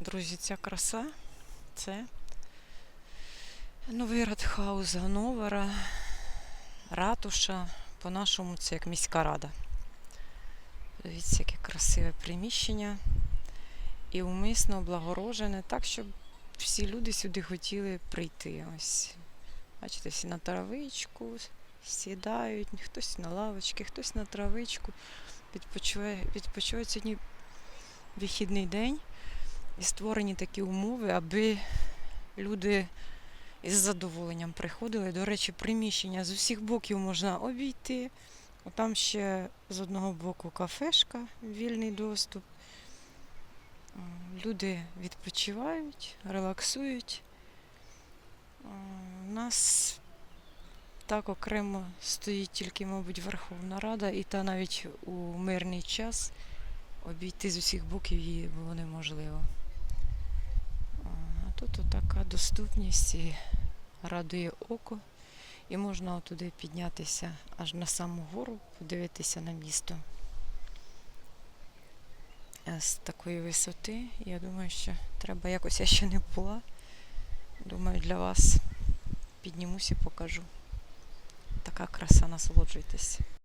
Друзі, ця краса це новий радхаус Гановера, ратуша. По-нашому це як міська рада. Дивіться, яке красиве приміщення. І умисно облагорожене так, щоб всі люди сюди хотіли прийти. Ось. Бачите, всі на травичку сідають, хтось на лавочки, хтось на травичку. Відпочиває, відпочивають сьогодні вихідний день. І створені такі умови, аби люди із задоволенням приходили. До речі, приміщення з усіх боків можна обійти. Там ще з одного боку кафешка, вільний доступ. Люди відпочивають, релаксують. У нас так окремо стоїть тільки, мабуть, Верховна Рада, і та навіть у мирний час обійти з усіх боків її було неможливо. Тут така доступність і радує око. І можна туди піднятися аж на саму гору, подивитися на місто. Е, З такої висоти, я думаю, що треба якось я ще не була. Думаю, для вас піднімусь і покажу. Така краса, насолоджуйтесь.